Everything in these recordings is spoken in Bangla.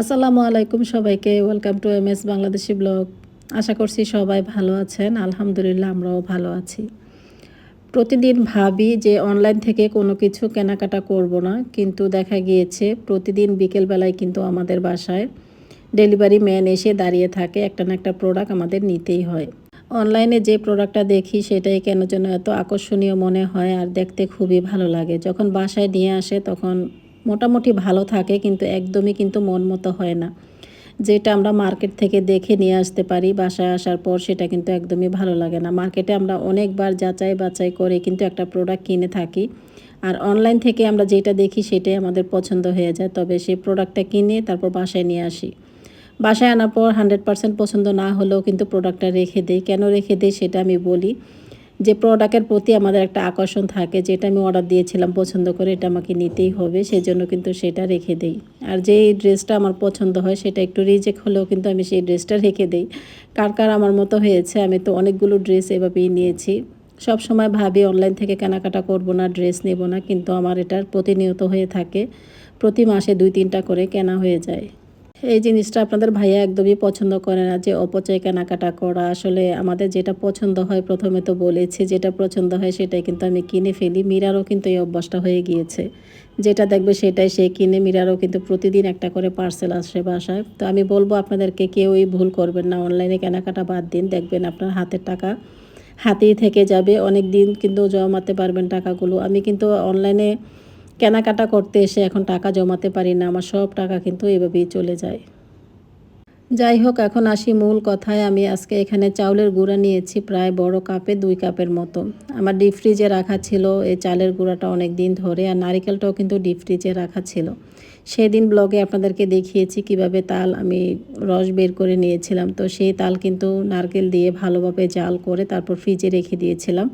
আসসালামু আলাইকুম সবাইকে welcome to M S Bangladeshi blog আশা করছি সবাই ভালো আছেন, আলহামদুলিল্লাহ আমরাও ভালো আছি। প্রতিদিন ভাবি যে অনলাইন থেকে কোনো কিছু কেনাকাটা করব না, কিন্তু দেখা গিয়েছে প্রতিদিন বিকেলবেলায় কিন্তু আমাদের বাসায় ডেলিভারি ম্যান এসে দাঁড়িয়ে থাকে, একটা না একটা প্রোডাক্ট আমাদের নিতেই হয়। অনলাইনে যে প্রোডাক্টটা দেখি সেটাই কেন যেন এত আকর্ষণীয় মনে হয়, আর দেখতে খুবই ভালো লাগে। যখন বাসায় নিয়ে আসে তখন মোটামুটি ভালো থাকে, কিন্তু একদমই কিন্তু মন মতো হয় না। যেটা আমরা মার্কেট থেকে দেখে নিয়ে আসতে পারি বাসায় আসার পর, সেটা কিন্তু একদমই ভালো লাগে না। মার্কেটে আমরা অনেকবার যাচাই বাছাই করে কিন্তু একটা প্রোডাক্ট কিনে থাকি। আর অনলাইন থেকে আমরা যেটা দেখি, সেটাই আমাদের পছন্দ হয়ে যায়। তবে সেই প্রোডাক্টটা কিনে তারপর বাসায় নিয়ে আসি। বাসায় আনার পর হান্ড্রেড পার্সেন্ট পছন্দ না হলেও কিন্তু প্রোডাক্টটা রেখে দিই। কেন রেখে দিই, সেটা আমি বলি। যে প্রোডাক্টের প্রতি আমাদের একটা আকর্ষণ থাকে, যেটা আমি অর্ডার দিয়েছিলাম পছন্দ করে, এটা আমাকে নিতেই হবে সেই জন্য কিন্তু সেটা রেখে দেই। আর যে ড্রেসটা আমার পছন্দ হয়, সেটা একটু রিজেক্ট হলেও কিন্তু আমি সেই ড্রেসটা রেখে দেই। কার কার আমার মতো হয়েছে, আমি তো অনেকগুলো ড্রেস এভাবেই নিয়েছি। সব সময় ভাবি অনলাইন থেকে কেনাকাটা করব না ড্রেস নেব না, কিন্তু আমার এটার প্রতিনিয়ত হয়ে থাকে। প্রতি মাসে দুই তিনটা করে কেনা হয়ে যায়। এই জিনিসটা আপনাদের ভাইয়া একদমই পছন্দ করে না, যে অপচয় কেনাকাটা করা। আসলে আমাদের যেটা পছন্দ হয়, প্রথমে তো বলেছি, যেটা পছন্দ হয় সেটাই কিন্তু আমি কিনে ফেলি। মীরারও কিন্তু এই অভ্যাসটা হয়ে গিয়েছে। যেটা দেখবে সেটাই সে কিনে, মীরারও কিন্তু প্রতিদিন একটা করে পার্সেল আসে বাসায়। তো আমি বলব আপনাদেরকে, কেউই ভুল করবেন না। অনলাইনে কেনাকাটা বাদ দিন, দেখবেন আপনার হাতের টাকা হাতেই থেকে যাবে। অনেক দিন কিন্তু জমাতে পারবেন টাকাগুলো। আমি কিন্তু অনলাইনে কেনাকাটা করতে এসে এখন টাকা জমাতে পারি না, আমার সব টাকা কিন্তু এভাবেই চলে যায়। যাই হোক, এখন আসি মূল কথায়। আমি আজকে এখানে চাউলের গুঁড়া নিয়েছি, প্রায় বড় কাপে, দুই কাপের মতো। আমার ডিপ ফ্রিজে রাখা ছিল, এই চালের গুঁড়াটা অনেক দিন ধরে, আর নারিকেলটাও কিন্তু ডিপ ফ্রিজে রাখা ছিল। সেদিন ব্লগে আপনাদেরকে দেখিয়েছি কীভাবে তাল আমি রস বের করে নিয়েছিলাম। তো সেই তাল কিন্তু নারকেল দিয়ে ভালোভাবে জাল করে তারপর ফ্রিজে রেখে দিয়েছিলাম।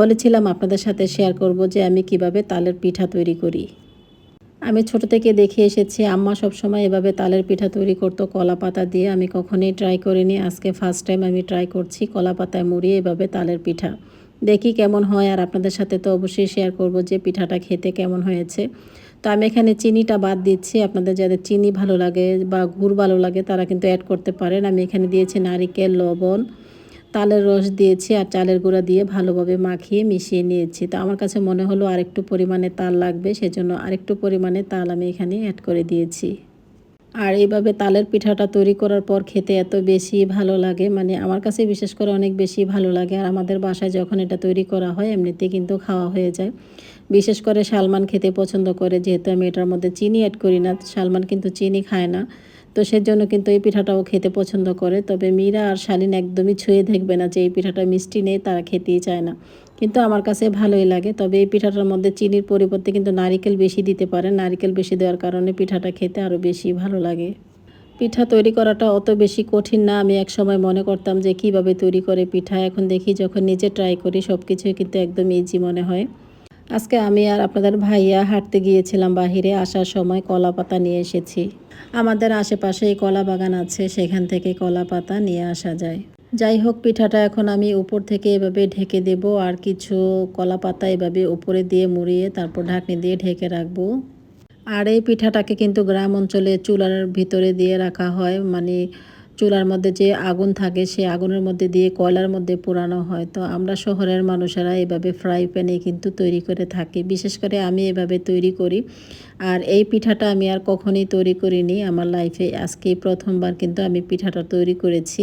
বলেছিলাম আপনাদের সাথে শেয়ার করব যে আমি কীভাবে তালের পিঠা তৈরি করি। আমি ছোট থেকে দেখে এসেছি, আম্মা সবসময় এভাবে তালের পিঠা তৈরি করতো, কলা পাতা দিয়ে। আমি কখনোই ট্রাই করিনি, আজকে ফার্স্ট টাইম আমি ট্রাই করছি কলা পাতায় মুড়িয়ে এভাবে তালের পিঠা। দেখি কেমন হয়, আর আপনাদের সাথে তো অবশ্যই শেয়ার করব যে পিঠাটা খেতে কেমন হয়েছে। তো আমি এখানে চিনিটা বাদ দিচ্ছি, আপনাদের যাদের চিনি ভালো লাগে বা গুড় ভালো লাগে তারা কিন্তু অ্যাড করতে পারেন। আমি এখানে দিয়েছি নারিকেল, লবণ তালের রস দিয়েছি আর চালের গুঁড়া দিয়ে ভালোভাবে মাখিয়ে মিশিয়ে নিয়েছি। তো আমার কাছে মনে হলো আরেকটু পরিমাণে তাল লাগবে, সেজন্য আরেকটু পরিমাণে তাল আমি এখানে অ্যাড করে দিয়েছি। আর এইভাবে তালের পিঠাটা তৈরি করার পর খেতে এত বেশি ভালো লাগে মানে আমার কাছে বিশেষ করে অনেক বেশি ভালো লাগে। আর আমাদের বাসায় যখন এটা তৈরি করা হয় এমনিতে কিন্তু খাওয়া হয়ে যায়। বিশেষ করে সালমান খেতে পছন্দ করে, যেহেতু আমি এটার মধ্যে চিনি অ্যাড করি না, সালমান কিন্তু চিনি খায় না। তো সেজন্য কিন্তু এই পিঠাটাও খেতে পছন্দ করে। তবে মীরা আর শালিন একদমই ছুঁয়ে দেখবে না যে এই পিঠাটা মিষ্টি নেই, তারা খেতেই চায় না। কিন্তু আমার কাছে ভালোই লাগে। তবে এই পিঠাটার মধ্যে চিনির পরিবর্তে কিন্তু নারিকেল বেশি দিতে পারে। নারিকেল বেশি দেওয়ার কারণে পিঠাটা খেতে আরও বেশি ভালো লাগে। পিঠা তৈরি করাটা অত বেশি কঠিন না। আমি এক সময় মনে করতাম যে কীভাবে তৈরি করে পিঠা। এখন দেখি যখন নিজে ট্রাই করি সব কিছুই কিন্তু একদম ইজি মনে হয়। আজকে আমি আর আপনাদের ভাইয়া হাঁটতে গিয়েছিলাম বাহিরে, আসার সময় কলা পাতা নিয়ে এসেছি। আমাদের আশেপাশে কলা বাগান আছে, সেখান থেকে কলা পাতা নিয়ে আসা যায়। যাই হোক, পিঠাটা এখন আমি উপর থেকে এভাবে ঢেকে দেব আর কিছু কলা পাতা এভাবে উপরে দিয়ে মুড়িয়ে তারপর ঢাকনি দিয়ে ঢেকে রাখব। আর এই পিঠাটাকে কিন্তু গ্রাম অঞ্চলে চুলার ভিতরে দিয়ে রাখা হয় মানে চুলার মধ্যে যে আগুন থাকে সেই আগুনের মধ্যে দিয়ে কয়লার মধ্যে পোড়ানো হয়। তো আমরা শহরের মানুষেরা এভাবে ফ্রাই প্যানে কিন্তু তৈরি করে থাকি। বিশেষ করে আমি এভাবে তৈরি করি। আর এই পিঠাটা আমি আর কখনই তৈরি করিনি। আমার লাইফে আজকে প্রথমবার কিন্তু আমি পিঠাটা তৈরি করেছি।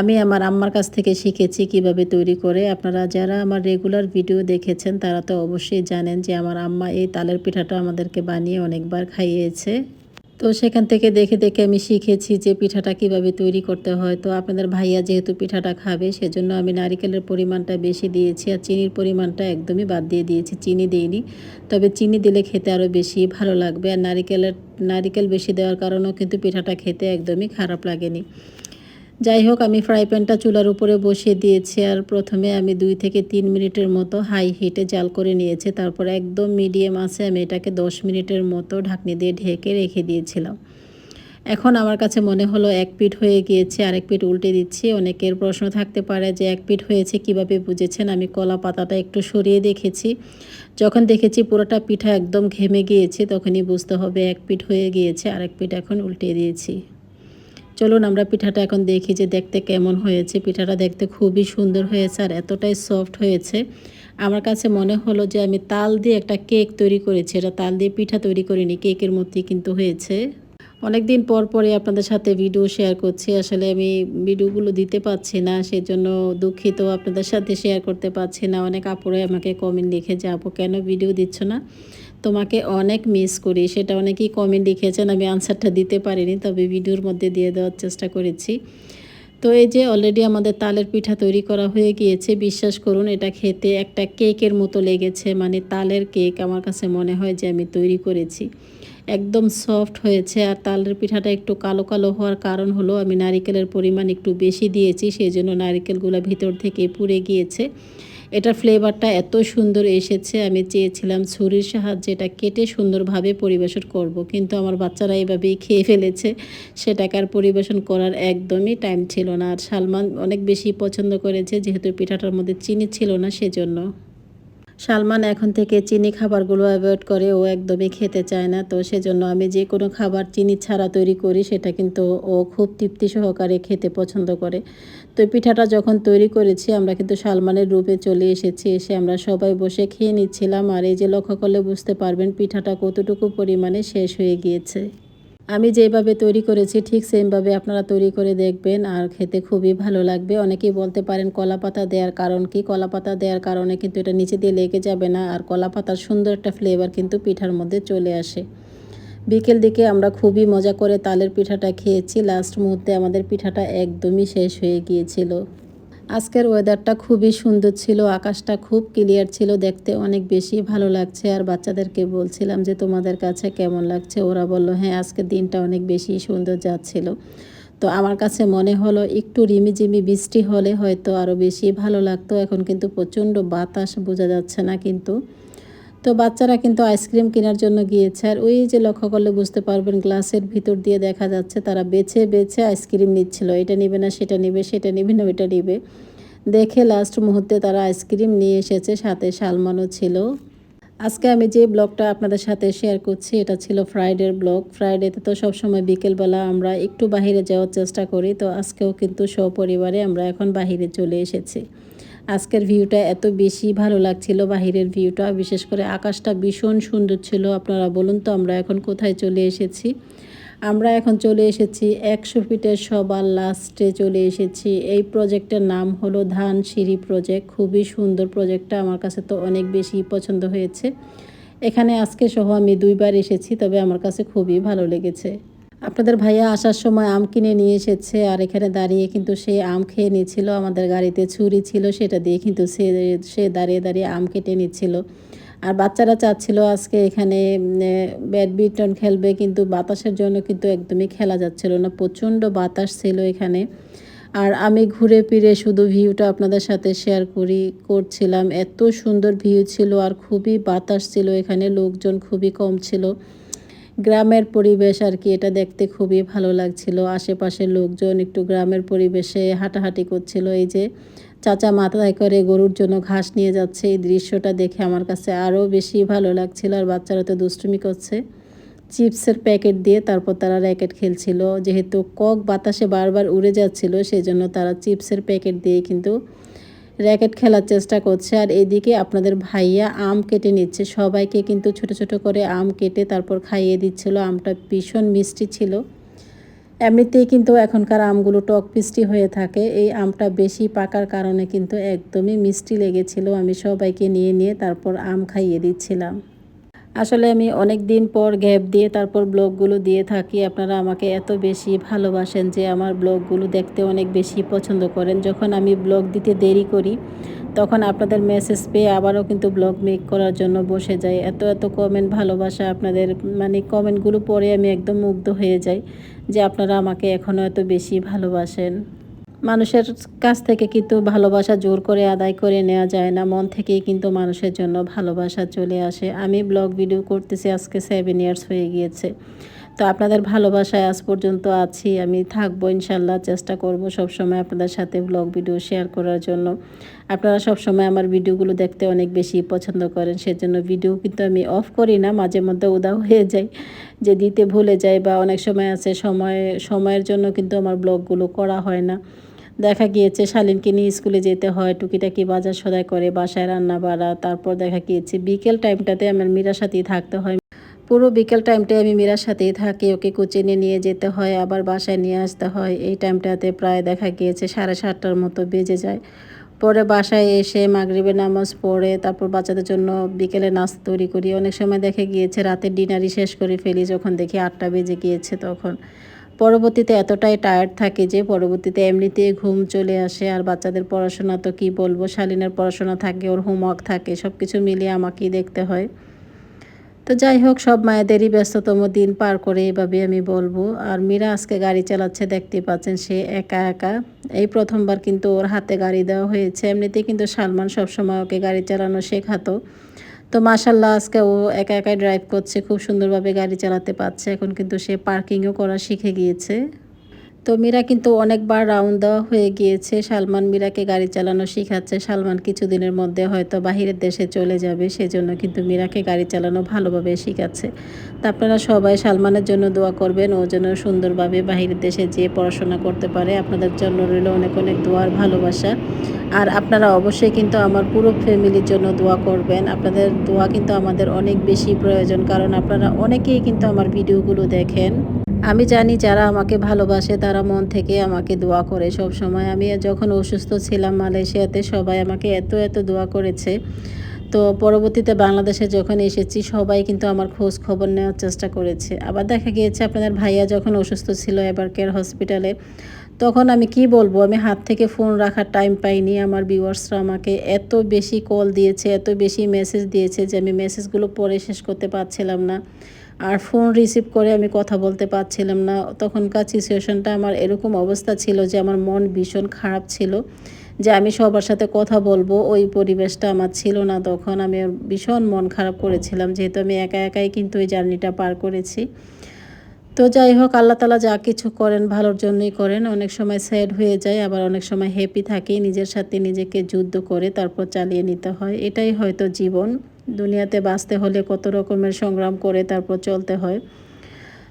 আমি আমার আম্মার কাছ থেকে শিখেছি কীভাবে তৈরি করে। আপনারা যারা আমার রেগুলার ভিডিও দেখেছেন, তারা তো অবশ্যই জানেন যে আমার আম্মা এই তালের পিঠাটা আমাদেরকে বানিয়ে অনেকবার খাইয়েছে। তো সেখান থেকে দেখে দেখে আমি শিখেছি যে পিঠাটা কীভাবে তৈরি করতে হয়। তো আপনাদের ভাইয়া যেহেতু পিঠাটা খাবে, সেজন্য আমি নারিকেলের পরিমাণটা বেশি দিয়েছি আর চিনির পরিমাণটা একদমই বাদ দিয়ে দিয়েছি। চিনি দিইনি, তবে চিনি দিলে খেতে আরও বেশি ভালো লাগবে। আর নারিকেলের, নারিকেল বেশি দেওয়ার কারণেও কিন্তু পিঠাটা খেতে একদমই খারাপ লাগেনি। যাই হোক, আমি ফ্রাই প্যানটা চুলার উপরে বসিয়ে দিয়েছি আর প্রথমে আমি দুই থেকে তিন মিনিটের মতো হাই হিটে জাল করে নিয়েছি। তারপর একদম মিডিয়াম আছে, আমি এটাকে দশ মিনিটের মতো ঢাকনি দিয়ে ঢেকে রেখে দিয়েছিলাম। এখন আমার কাছে মনে হলো এক পিঠ হয়ে গিয়েছে, আরেক পিঠ উল্টে দিচ্ছি। অনেকের প্রশ্ন থাকতে পারে যে এক পিঠ হয়েছে কীভাবে বুঝেছেন? আমি কলা পাতাটা একটু সরিয়ে দেখেছি। যখন দেখেছি পুরোটা পিঠা একদম ঘেমে গিয়েছে, তখনই বুঝতে হবে এক পিঠ হয়ে গিয়েছে, আরেক পিঠ এখন উল্টে দিয়েছি। চলুন আমরা পিঠাটা এখন দেখি যে দেখতে কেমন হয়েছে। পিঠাটা দেখতে খুবই সুন্দর হয়েছে আর এতটাই সফট হয়েছে। আমার কাছে মনে হলো যে আমি তাল দিয়ে একটা কেক তৈরি করেছি। এটা তাল দিয়ে পিঠা তৈরি করিনি কেকের মধ্যেই কিন্তু হয়েছে। অনেক দিন পর পরে আপনাদের সাথে ভিডিও শেয়ার করছি। আসলে আমি ভিডিওগুলো দিতে পারছি না, সেজন্য দুঃখিত, আপনাদের সাথে শেয়ার করতে পারছি না। অনেক আপুরে আমাকে কমেন্ট লিখে যে, আপু, কেন ভিডিও দিচ্ছ না? তোমাকে অনেক মিস করি। সেটা অনেকেই কমেন্ট লিখেছেন, আমি আনসারটা দিতে পারিনি, তবে ভিডিওর মধ্যে দিয়ে দেওয়ার চেষ্টা করেছি। তো এই যে অলরেডি আমাদের তালের পিঠা তৈরি করা হয়ে গিয়েছে, বিশ্বাস করুন, এটা খেতে একটা কেকের মতো লেগেছে মানে তালের কেক আমার কাছে মনে হয় যে আমি তৈরি করেছি। একদম সফট হয়েছে, আর তালের পিঠাটা একটু কালো কালো হওয়ার কারণ হলো আমি নারিকেলের পরিমাণ একটু বেশি দিয়েছি, সেই জন্য নারিকেলগুলো ভিতর থেকে পুড়ে গিয়েছে। এটার ফ্লেভারটা এত সুন্দর এসেছে, আমি চেয়েছিলাম ছুরির সাহায্যে এটা কেটে সুন্দরভাবে পরিবেশন করব। কিন্তু আমার বাচ্চারা এভাবেই খেয়ে ফেলেছে সেটাকে আর পরিবেশন করার একদমই টাইম ছিল না আর সালমান অনেক বেশি পছন্দ করেছে, যেহেতু পিঠাটার মধ্যে চিনি ছিল না, সেজন্য সালমান এখন থেকে চিনি খাবারগুলো অ্যাভয়েড করে, ও একদমই খেতে চায় না। তো সেজন্য আমি যে কোনো খাবার চিনি ছাড়া তৈরি করি, সেটা কিন্তু ও খুব তৃপ্তি সহকারে খেতে পছন্দ করে। তো পিঠাটা যখন তৈরি করেছি, আমরা কিন্তু সালমানের রূপে চলে এসেছি। এসে আমরা সবাই বসে খেয়ে নিচ্ছিলাম। আর এই যে লক্ষ্য করলে বুঝতে পারবেন, পিঠাটা কতটুকু পরিমাণে শেষ হয়ে গিয়েছে। আমি যেভাবে তৈরি করেছি, ঠিক সেমভাবে আপনারা তৈরি করে দেখবেন আর খেতে খুবই ভালো লাগবে। অনেকেই বলতে পারেন কলা পাতা দেওয়ার কারণ কি? কলা পাতা দেওয়ার কারণে কিন্তু এটা নিচে দিয়ে লেগে যাবে না আর কলা পাতার সুন্দর একটা ফ্লেভার কিন্তু পিঠার মধ্যে চলে আসে। বিকেল দিকে আমরা খুবই মজা করে তালের পিঠাটা খেয়েছি। লাস্ট মুহূর্তে আমাদের পিঠাটা একদমই শেষ হয়ে গিয়েছিল। আজকের ওয়েদারটা খুবই সুন্দর ছিল, আকাশটা খুব ক্লিয়ার ছিল, দেখতে অনেক বেশি ভালো লাগছে। আর বাচ্চাদেরকে বলছিলাম যে, তোমাদের কাছে কেমন লাগছে? ওরা বলল হ্যাঁ আজকের দিনটা অনেক বেশি সুন্দর যাচ্ছিল। তো আমার কাছে মনে হলো, একটু রিমিঝিমি বৃষ্টি হলে হয়তো আরও বেশি ভালো লাগতো। এখন কিন্তু প্রচণ্ড বাতাস, বোঝা যাচ্ছে না কিন্তু। তো বাচ্চারা কিন্তু আইসক্রিম কেনার জন্য গিয়েছে। আর ওই যে লক্ষ্য করলে বুঝতে পারবেন, গ্লাসের ভিতর দিয়ে দেখা যাচ্ছে তারা বেছে বেছে আইসক্রিম নিচ্ছিল। এটা নেবে না, সেটা নেবে সেটা নেবে না, ওইটা নেবে। দেখে লাস্ট মুহূর্তে তারা আইসক্রিম নিয়ে এসেছে, সাথে সালমানও ছিল। আজকে আমি যে ব্লগটা আপনাদের সাথে শেয়ার করছি, এটা ছিল ফ্রাইডের ব্লগ। ফ্রাইডেতে তো সবসময় বিকেলবেলা আমরা একটু বাহিরে যাওয়ার চেষ্টা করি, তো আজকেও কিন্তু সপরিবারে আমরা এখন বাহিরে চলে এসেছি। আজকের ভিউটা এত বেশি ভালো লাগছিল, বাহিরের ভিউটা, বিশেষ করে আকাশটা ভীষণ সুন্দর ছিল। আপনারা বলুন তো, আমরা এখন কোথায় চলে এসেছি? আমরা এখন চলে এসেছি একশো ফিটের সবার লাস্টে চলে এসেছি। এই প্রজেক্টের নাম হলো ধান সিঁড়ি প্রজেক্ট। খুবই সুন্দর প্রজেক্টটা, আমার কাছে তো অনেক বেশি পছন্দ হয়েছে। এখানে আজকে সহ আমি দুইবার এসেছি, তবে আমার কাছে খুবই ভালো লেগেছে। আপনাদের ভাইয়া আসার সময় আম কিনে নিয়ে এসেছে আর এখানে দাঁড়িয়ে কিন্তু সে আম খেয়ে নিচ্ছিল। আমাদের গাড়িতে ছুরি ছিল, সেটা দিয়ে কিন্তু সে সে দাঁড়িয়ে দাঁড়িয়ে আম কেটে নিচ্ছিল। আর বাচ্চারা চাচ্ছিল আজকে এখানে ব্যাডমিন্টন খেলবে, কিন্তু বাতাসের জন্য কিন্তু একদমই খেলা যাচ্ছিল না। প্রচণ্ড বাতাস ছিল এখানে। আর আমি ঘুরে ফিরে শুধু ভিউটা আপনাদের সাথে শেয়ার করি, করছিলাম। এত সুন্দর ভিউ ছিল আর খুবই বাতাস ছিল এখানে, লোকজন খুবই কম ছিল। গ্রামের পরিবেশ আর কি, এটা দেখতে খুবই ভালো লাগছিল। আশেপাশের লোকজন একটু গ্রামের পরিবেশে হাঁটাহাঁটি করছিল। এই যে চাচা মাথায় করে গরুর জন্য ঘাস নিয়ে যাচ্ছে, এই দৃশ্যটা দেখে আমার কাছে আরও বেশি ভালো লাগছিল আর বাচ্চারা তো দুষ্টুমি করছে। চিপসের প্যাকেট দিয়ে তারপর তারা র্যাকেট খেলছিল। যেহেতু কক বাতাসে বারবার উড়ে যাচ্ছিল সেই জন্য তারা চিপসের প্যাকেট দিয়ে কিন্তু র্যাকেট খেলার চেষ্টা করছে। আর এদিকে আপনাদের ভাইয়া আম কেটে নিচ্ছে। সবাইকে কিন্তু ছোট ছোট করে আম কেটে তারপর খাইয়ে দিচ্ছিল। আমটা ভীষণ মিষ্টি ছিল। এমনিতেই কিন্তু এখনকার আমগুলো টক মিষ্টি হয়ে থাকে। এই আমটা বেশি পাকার কারণে কিন্তু একদমই মিষ্টি লেগেছিল। আমি সবাইকে নিয়ে নিয়ে তারপর আম খাইয়ে দিচ্ছিলাম। আসলে আমি অনেক দিন পর গ্যাপ দিয়ে তারপর ব্লগগুলো দিয়ে থাকি। আপনারা আমাকে এত বেশি ভালোবাসেন যে আমার ব্লগগুলো দেখতে অনেক বেশি পছন্দ করেন। যখন আমি ব্লগ দিতে দেরি করি, তখন আপনাদের মেসেজ পেয়ে আবারও কিন্তু ব্লগ মেক করার জন্য বসে যাই। এত এত কমেন্ট ভালোবাসা আপনাদের মানে কমেন্টগুলো পরে আমি একদম মুগ্ধ হয়ে যাই যে আপনারা আমাকে এখনও এত বেশি ভালোবাসেন। মানুষের কাছ থেকে কিন্তু ভালোবাসা জোর করে আদায় করে নেওয়া যায় না। মন থেকেই কিন্তু মানুষের জন্য ভালোবাসা চলে আসে। আমি ব্লগ ভিডিও করতেছি, আজকে সেভেন ইয়ার্স হয়ে গিয়েছে। তো আপনাদের ভালোবাসায় আজ পর্যন্ত আছি। আমি থাকব ইনশাল্লাহ, চেষ্টা করব সব সময় আপনাদের সাথে ব্লগ ভিডিও শেয়ার করার জন্য। আপনারা সব সময় আমার ভিডিওগুলো দেখতে অনেক বেশি পছন্দ করেন, সেজন্য ভিডিও কিন্তু আমি অফ করি না, মাঝে মধ্যে উদাও হয়ে যাই। যে দিতে ভুলে যাই বা অনেক সময় আছে, সময়, সময়ের জন্য কিন্তু আমার ব্লগগুলো করা হয় না। দেখা গিয়েছে শালিনকে নিয়ে স্কুলে যেতে হয়, টুকিটাকি বাজার সদাই করে, বাসায় রান্না বাড়া তারপর দেখা গিয়েছে বিকেল টাইমটাতে আমার মীরার সাথেই থাকতে হয়। পুরো বিকেল টাইমটায় আমি মীরার সাথেই থাকি, ওকে কোচিনে নিয়ে যেতে হয়, আবার বাসায় নিয়ে আসতে হয়। এই টাইমটাতে প্রায় দেখা গিয়েছে সাড়ে সাতটার মতো বেজে যায়। পরে বাসায় এসে মাগরিবের নামাজ পড়ে, তারপর বাচ্চাদের জন্য বিকেলে নাস্তা তৈরি করি। অনেক সময় দেখে গিয়েছে রাতের ডিনারই শেষ করে ফেলি, যখন দেখি আটটা বেজে গিয়েছে তখন। পরবর্তীতে এতটাই টায়ার্ড থাকে যে পরবর্তীতে এমনিতেই ঘুম চলে আসে আর বাচ্চাদের পড়াশোনা তো কি বলব, শালিনের পড়াশোনা থাকে, ওর হোমওয়ার্ক থাকে সব কিছু মিলিয়ে আমাকেই দেখতে হয়। তো যাই হোক, সব মায়েদেরই ব্যস্ততম দিন পার করে এভাবে আমি বলব। আর মীরা আজকে গাড়ি চালাচ্ছে দেখতে পাচ্ছেন সে একা একা। এই প্রথমবার কিন্তু ওর হাতে গাড়ি দেওয়া হয়েছে। এমনিতেই কিন্তু সালমান সবসময় ওকে গাড়ি চালানো শেখাতো। তো মাসাল্লাহ আজকে ও একা একাই ড্রাইভ করছে, খুব সুন্দরভাবে গাড়ি চালাতে পারছে। এখন কিন্তু সে পার্কিংও করা শিখে গিয়েছে। তো মীরা কিন্তু অনেকবার রাউন্ড দেওয়া হয়ে গিয়েছে। সালমান মীরাকে গাড়ি চালানো শেখাচ্ছে। সালমান কিছুদিনের মধ্যে হয়তো বাহিরের দেশে চলে যাবে। সেজন্য কিন্তু মীরাকে গাড়ি চালানো ভালোভাবে শিখাচ্ছে। তা আপনারা সবাই সালমানের জন্য দোয়া করবেন। ও যেন সুন্দরভাবে বাহিরের দেশে যেয়ে পড়াশোনা করতে পারে। আপনাদের জন্য রইল অনেক অনেক দোয়ার ভালোবাসা। আর আপনারা অবশ্যই কিন্তু আমার পুরো ফ্যামিলির জন্য দোয়া করবেন। আপনাদের দোয়া কিন্তু আমাদের অনেক বেশি প্রয়োজন। কারণ আপনারা অনেকেই কিন্তু আমার ভিডিওগুলো দেখেন। আমি জানি যারা আমাকে ভালোবাসে, তারা মন থেকে আমাকে দোয়া করে। সব সময় আমি যখন অসুস্থ ছিলাম মালয়েশিয়াতে, সবাই আমাকে এত এত দোয়া করেছে। তো পরবর্তীতে বাংলাদেশে যখন এসেছি, সবাই কিন্তু আমার খোঁজ খবর নেওয়ার চেষ্টা করেছে। আবার দেখা গিয়েছে, আপনাদের ভাইয়া যখন অসুস্থ ছিল এবার কেয়ার হসপিটালে তখন আমি কি বলব, আমি হাত থেকে ফোন রাখার টাইম পাইনি। আমার ভিউয়ার্সরা আমাকে এত বেশি কল দিয়েছে, এত বেশি মেসেজ দিয়েছে যে আমি মেসেজগুলো পরে শেষ করতে পারছিলাম না। আর ফোন রিসিভ করে আমি কথা বলতে পারছিলাম না। তখনকার সিচুয়েশনটা আমার এরকম অবস্থা ছিল যে আমার মন ভীষণ খারাপ ছিল যে আমি সবার সাথে কথা বলব, ওই পরিবেশটা আমার ছিল না। তখন আমি ভীষণ মন খারাপ করেছিলাম, যেহেতু আমি একা একাই কিন্তু ওই জার্নিটা পার করেছি। তো যাই হোক, আল্লাহ তালা যা কিছু করেন ভালোর জন্যই করেন। অনেক সময় স্যাড হয়ে যায়, আবার অনেক সময় হ্যাপি থাকি। নিজের সাথে নিজেকে যুদ্ধ করে তারপর চালিয়ে নিতে হয়। এটাই হয়তো জীবন। দুনিয়াতে বাঁচতে হলে কত রকমের সংগ্রাম করে তারপর চলতে হয়।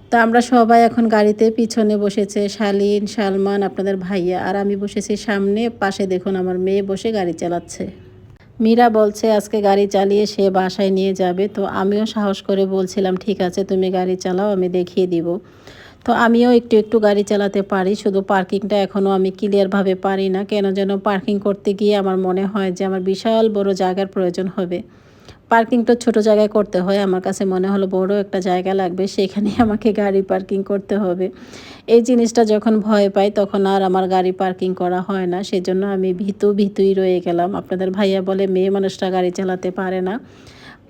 তো আমরা সবাই এখন গাড়িতে পিছনে বসেছে, শালিন, সালমান, আপনাদের ভাইয়া। আর আমি বসেছি সামনে, পাশে দেখুন আমার মেয়ে বসে গাড়ি চালাচ্ছে। মীরা বলছে, আজকে গাড়ি চালিয়ে সে বাসায় নিয়ে যাবে। তো আমিও সাহস করে বলছিলাম, ঠিক আছে, তুমি গাড়ি চালাও, আমি দেখিয়ে দিব। তো আমিও একটু একটু গাড়ি চালাতে পারি, শুধু পার্কিংটা এখনও আমি ক্লিয়ারভাবে পারি না। কেন যেন পার্কিং করতে গিয়ে আমার মনে হয় যে আমার বিশাল বড় জায়গার প্রয়োজন হবে। পার্কিং ছোট জায়গায় করতে হয়। আমার কাছে মনে হলো বড় একটা জায়গা লাগবে সেখানে আমাকে গাড়ি পার্কিং করতে হবে। এই জিনিসটা যখন ভয় পাই, তখন আর আমার গাড়ি পার্কিং করা হয় না। সেজন্য আমি ভীতু ভীতুই রয়ে গেলাম। আপনাদের ভাইয়া বলে, মেয়ে মানুষটা গাড়ি চালাতে পারে না।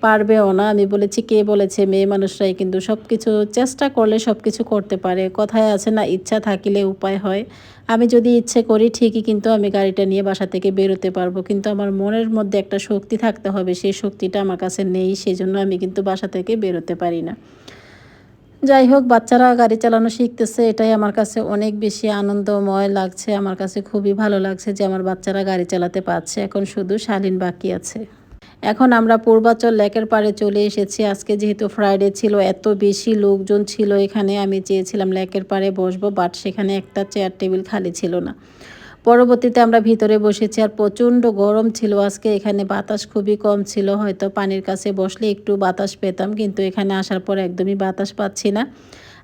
পারবেও না। আমি বলেছি, কে বলেছে? মেয়ে মানুষরাই কিন্তু সব কিছু চেষ্টা করলে সব কিছু করতে পারে। কথায় আছে না, ইচ্ছা থাকিলে উপায় হয়। আমি যদি ইচ্ছে করি, ঠিকই কিন্তু আমি গাড়িটা নিয়ে বাসা থেকে বেরোতে পারব। কিন্তু আমার মনের মধ্যে একটা শক্তি থাকতে হবে। সেই শক্তিটা আমার কাছে নেই সেই জন্য আমি কিন্তু বাসা থেকে বেরোতে পারি না। যাই হোক, বাচ্চারা গাড়ি চালানো শিখতেছে। এটাই আমার কাছে অনেক বেশি আনন্দময় লাগছে। আমার কাছে খুবই ভালো লাগছে যে আমার বাচ্চারা গাড়ি চালাতে পারছে। এখন শুধু শালীন বাকি আছে। এখন আমরা পূর্বাচল লেকের পাড়ে চলে এসেছি। আজকে যেহেতু ফ্রাইডে ছিল, এত বেশি লোকজন ছিল এখানে, আমি চেয়েছিলাম লেকের পাড়ে বসবো বাট সেখানে একটা চেয়ার টেবিল খালি ছিল না। পরবর্তীতে আমরা ভিতরে বসেছি আর প্রচণ্ড গরম ছিল। আজকে এখানে বাতাস খুবই কম ছিল, হয়তো পানির কাছে বসলে একটু বাতাস পেতাম, কিন্তু এখানে আসার পর একদমই বাতাস পাচ্ছি না।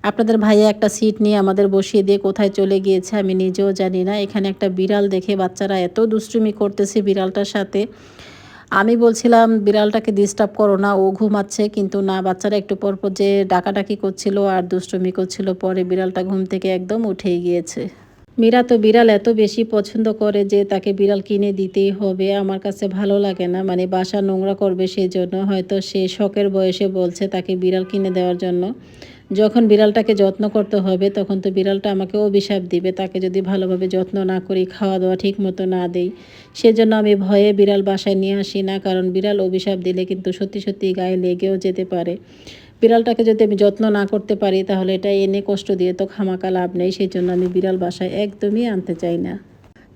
আপনাদের ভাইয়া একটা সিট নিয়ে আমাদের বসিয়ে দিয়ে কোথায় চলে গিয়েছে আমি নিজেও জানি না। এখানে একটা বিড়াল দেখে বাচ্চারা এত দুষ্টুমি করতেছে বিড়ালটার সাথে। আমি বলছিলাম, বিড়ালটাকে ডিস্টার্ব করো না, ও ঘুমাচ্ছে, কিন্তু না, বাচ্চারা একটু পরপর যে ডাকাডাকি করছিল আর দুষ্টমি করছিল, পরে বিড়ালটা ঘুম থেকে একদম উঠেই গিয়েছে। মীরা তো বিড়াল এত বেশি পছন্দ করে যে তাকে বিড়াল কিনে দিতেই হবে, আমার কাছে ভালো লাগে না। মানে বাসা নোংরা করবে সেই জন্য হয়তো সে শখের বয়সে বলছে তাকে বিড়াল কিনে দেওয়ার জন্য। যখন বিড়ালটাকে যত্ন করতে হবে, তখন তো বিড়ালটা আমাকে অভিশাপ দিবে। তাকে যদি ভালোভাবে যত্ন না করি খাওয়া দাওয়া ঠিক মতো না দেই, সেজন্য আমি ভয়ে বিড়াল বাসায় নিয়ে আসি না, কারণ বিড়াল অভিশাপ দিলে কিন্তু সত্যি সত্যি গায়ে লেগেও যেতে পারে। বিড়ালটাকে যদি আমি যত্ন না করতে পারি, তাহলে এটা এনে কষ্ট দিয়ে তো খামাকা লাভ নেই সেই জন্য আমি বিড়াল বাসায় একদমই আনতে চাই না।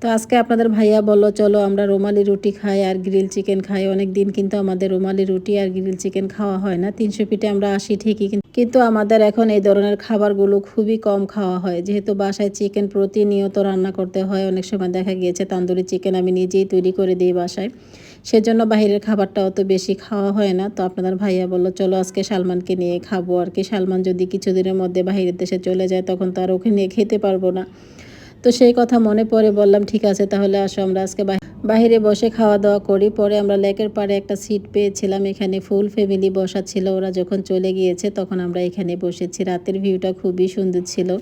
তো আজকে আপনাদের ভাইয়া বলল, চলো আমরা রুমালি রুটি খাই আর গ্রিল চিকেন খাই। অনেক দিন কিন্তু আমাদের রুমালি রুটি আর গ্রিল চিকেন খাওয়া হয় না। তিনশো পিঠে আমরা আসি ঠিকই কিন্তু- আমাদের এখন এই ধরনের খাবারগুলো খুবই কম খাওয়া হয়। যেহেতু বাসায় চিকেন প্রতিনিয়ত রান্না করতে হয়, অনেক সময় দেখা গিয়েছে তান্দুরি চিকেন আমি নিজেই তৈরি করে দিই বাসায়। সেজন্য বাইরের খাবারটা অত বেশি খাওয়া হয় না। তো আপনাদের ভাইয়া বলল, চলো আজকে সালমানকে নিয়ে খাব আর কি। সালমান যদি কিছুদিনের মধ্যে বাইরের দেশে চলে যায়, তখন তো আর ওকে নিয়ে খেতে পারব না। তো সেই কথা মনে পড়ে বললাম, ঠিক আছে, তাহলে আসো আমরা আজকে বাহি- বাইরে বসে খাওয়া দাওয়া করি। পরে আমরা লেকের পাড়ে একটা সিট পেয়েছিলাম, এখানে ফুল ফ্যামিলি বসা ছিল। ওরা যখন চলে গিয়েছে তখন আমরা এখানে বসেছি। রাতের ভিউটা খুবই সুন্দর ছিল।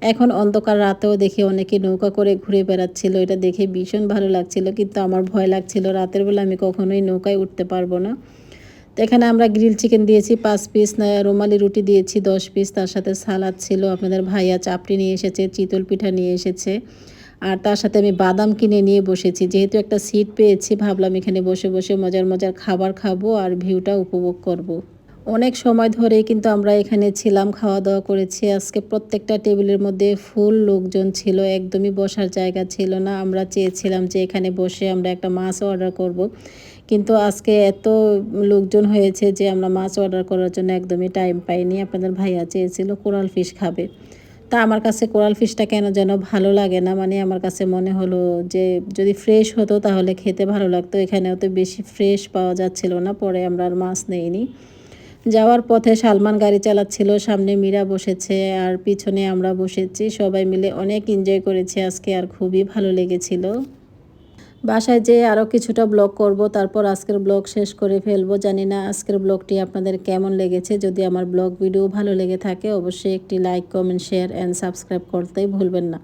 এখন অন্ধকার রাতেও দেখি অনেকে নৌকা করে ঘুরে বেড়াচ্ছিল। এটা দেখে ভীষণ ভালো লাগছিল, কিন্তু আমার ভয় লাগছিল রাতের বেলা আমি কখনোই নৌকায় উঠতে পারব না। তো এখানে আমরা গ্রিল চিকেন দিয়েছি, পাঁচ পিস না, রুমালি রুটি দিয়েছি, দশ পিস তার সাথে সালাদ ছিল, আপনাদের ভাইয়া চাপড়ি নিয়ে এসেছে, চিতল পিঠা নিয়ে এসেছে আর তার সাথে আমি বাদাম কিনে নিয়ে বসেছি, যেহেতু একটা সিট পেয়েছি, ভাবলাম এখানে বসে বসে মজার মজার খাবার খাব আর ভিউটা উপভোগ করব। অনেক সময় ধরেই কিন্তু আমরা এখানে ছিলাম খাওয়া দাওয়া করেছি, আজকে প্রত্যেকটা টেবিলের মধ্যে ফুল লোকজন ছিল, একদমই বসার জায়গা ছিল না, আমরা চেয়েছিলাম যে এখানে বসে আমরা একটা মাছ অর্ডার করব। কিন্তু আজকে এত লোকজন হয়েছে যে আমরা মাছ অর্ডার করার জন্য একদমই টাইম পাইনি। আপনাদের ভাইয়া চেয়েছিল কোরাল ফিশ খাবে। তা আমার কাছে কোরাল ফিশটা কেন যেন ভালো লাগে না? মানে আমার কাছে মনে হলো যে যদি ফ্রেশ হতো তাহলে খেতে ভালো লাগতো। এখানে অত বেশি ফ্রেশ পাওয়া যাচ্ছিল না, পরে আমরা আর মাছ নেইনি। যাওয়ার পথে সালমান গাড়ি চালাচ্ছিল, সামনে মীরা বসেছে আর পিছনে আমরা বসেছি। সবাই মিলে অনেক এনজয় করেছি। আজকে আর খুবই ভালো লেগেছিল। বাসায় যেয়ে আরও কিছুটা ব্লগ করব, তারপর আজকের ব্লগ শেষ করে ফেলব। জানি না আজকের ব্লগটি আপনাদের কেমন লেগেছে। যদি আমার ব্লগ ভিডিও ভালো লেগে থাকে, অবশ্যই একটি like comment share and subscribe করতেই ভুলবেন না।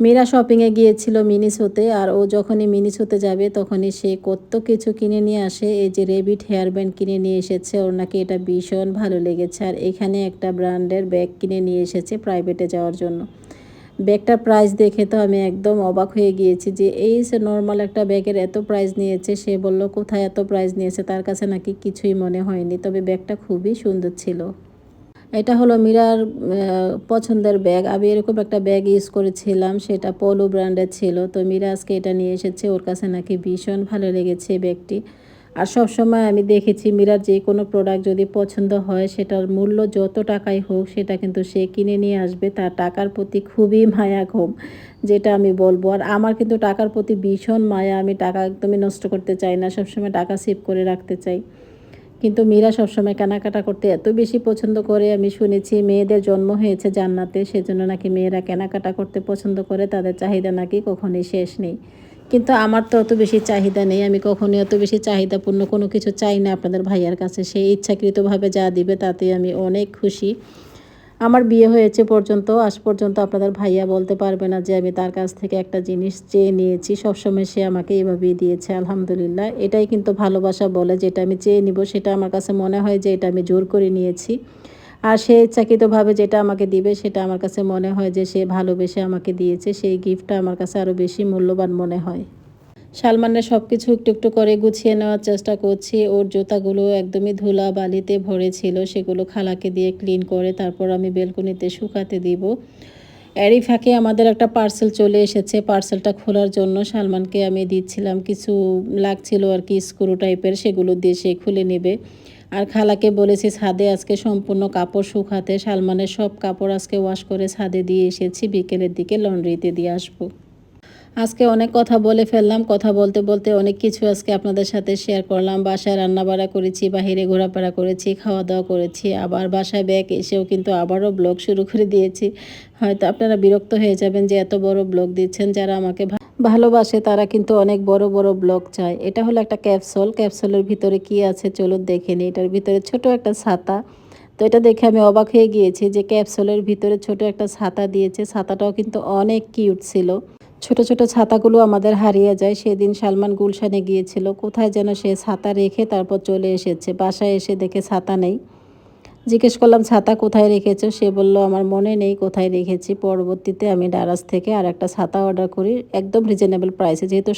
মীরা শপিংয়ে গিয়েছিল মিনিসোতে আর ও যখনই মিনিসোতে যাবে, তখনই সে কত কিছু কিনে নিয়ে আসে। এই যে রেবিট হেয়ার ব্যান্ড কিনে নিয়ে এসেছে, ওর নাকি এটা ভীষণ ভালো লেগেছে। আর এখানে একটা ব্র্যান্ডের ব্যাগ কিনে নিয়ে এসেছে প্রাইভেটে যাওয়ার জন্য। ব্যাগটার প্রাইস দেখে তো আমি একদম অবাক হয়ে গিয়েছি যে এই সে নর্মাল একটা ব্যাগের এত প্রাইস নিয়েছে, সে বলল, কোথায় এত প্রাইস নিয়েছে? তার কাছে নাকি কিছুই মনে হয়নি। তবে ব্যাগটা খুবই সুন্দর ছিল। এটা হলো মীরার পছন্দের ব্যাগ। আমি এরকম একটা ব্যাগ ইউজ করেছিলাম, সেটা পোলো ব্র্যান্ডের ছিল। তো মীরা আজকে এটা নিয়ে এসেছে। ওর কাছে নাকি ভীষণ ভালো লেগেছে ব্যাগটি। আর সব সময় আমি দেখেছি মীরার যে কোনো প্রোডাক্ট যদি পছন্দ হয়, সেটার মূল্য যত টাকাই হোক, সেটা কিন্তু সে কিনে নিয়ে আসবে। তার টাকার প্রতি খুবই মায়া ঘুম, যেটা আমি বলব। আর আমার কিন্তু টাকার প্রতি ভীষণ মায়া, আমি টাকা একদমই নষ্ট করতে চাই না, সবসময় টাকা সেভ করে রাখতে চাই। কিন্তু মীরা সবসময় কেনাকাটা করতে এত বেশি পছন্দ করে, আমি শুনেছি মেয়েদের জন্ম হয়েছে জান্নাতে, সেজন্য নাকি মেয়েরা কেনাকাটা করতে পছন্দ করে, তাদের চাহিদা নাকি কখনোই শেষ নেই। কিন্তু আমার তো অত বেশি চাহিদা নেই। আমি কখনোই অত বেশি চাহিদাপূর্ণ কোনো কিছু চাই না আপনাদের ভাইয়ার কাছে। সে ইচ্ছাকৃতভাবে যা দিবে তাতে আমি অনেক খুশি। আমার বিয়ে হয়েছে পর্যন্ত, আজ পর্যন্ত আপনাদের ভাইয়া বলতে পারবে না যে আমি তার কাছ থেকে একটা জিনিস চেয়ে নিয়েছি। সবসময় সে আমাকে এভাবেই দিয়েছে, আলহামদুলিল্লাহ। এটাই কিন্তু ভালোবাসা বলে, যেটা আমি চেয়ে নিব, সেটা আমার কাছে মনে হয় যে এটা আমি জোর করে নিয়েছি। আর সে ইচ্ছাকৃতভাবে যেটা আমাকে দিবে, সেটা আমার কাছে মনে হয় যে সে ভালোবেসে আমাকে দিয়েছে, সেই গিফটটা আমার কাছে আরও বেশি মূল্যবান মনে হয়। সালমানের সব কিছু একটু একটু করে গুছিয়ে নেওয়ার চেষ্টা করছি। ওর জুতাগুলো একদমই ধুলা বালিতে ভরে ছিল, সেগুলো খালাকে দিয়ে ক্লিন করে তারপর আমি বেলকনিতে শুকাতে দিব। এরই ফাঁকে আমাদের একটা পার্সেল চলে এসেছে। পার্সেলটা খোলার জন্য সালমানকে আমি দিচ্ছিলাম। কিছু লাগছিল আর কি স্ক্রু টাইপের সেগুলো দিয়ে সে খুলে নেবে। আর খালাকে বলেছি ছাদে আজকে সম্পূর্ণ কাপড় শুকাতে, সালমানের সব কাপড় আজকে ওয়াশ করে ছাদে দিয়ে এসেছি, বিকেলের দিকে লন্ড্রিতে দিয়ে আসব। আজকে অনেক কথা বলে ফেললাম, কথা বলতে বলতে অনেক কিছু আজকে আপনাদের সাথে শেয়ার করলাম। বাসায় রান্নাবাড়া করেছি, বাহিরে ঘোরাফেরা করেছি খাওয়া দাওয়া করেছি, আবার বাসায় ব্যাগ এসেও কিন্তু আবারও ব্লগ শুরু করে দিয়েছি। হয়তো আপনারা বিরক্ত হয়ে যাবেন যে এত বড় ব্লগ দিচ্ছেন, যারা আমাকে ভালোবাসে, তারা কিন্তু অনেক বড় বড় ব্লগ চায়। এটা হলো একটা ক্যাপসুল। ক্যাপসুলের ভিতরে কি আছে চলুন দেখে নিই। এটার ভিতরে ছোট একটা ছাতা। তো এটা দেখে আমি অবাক হয়ে গিয়েছি যে ক্যাপসুলের ভিতরে ছোট একটা ছাতা দিয়েছে। ছাতাটাও কিন্তু অনেক কিউট ছিল। ছোট ছোট ছাতাগুলো আমাদের হারিয়ে যায়। সেদিন সালমান গুলশানে গিয়েছিল। কোথায় যেন সে ছাতা রেখে তারপর চলে এসেছে। বাসায় এসে দেখে ছাতা নেই। জিজ্ঞেস করলাম, ছাতা কোথায় রেখেছো? সে বলল, আমার মনে নেই কোথায় রেখেছি। পরবর্তীতে আমি ডারাস থেকে আর একটা ছাতা অর্ডার করি, একদম রিজনেবল প্রাইসে যেহেতু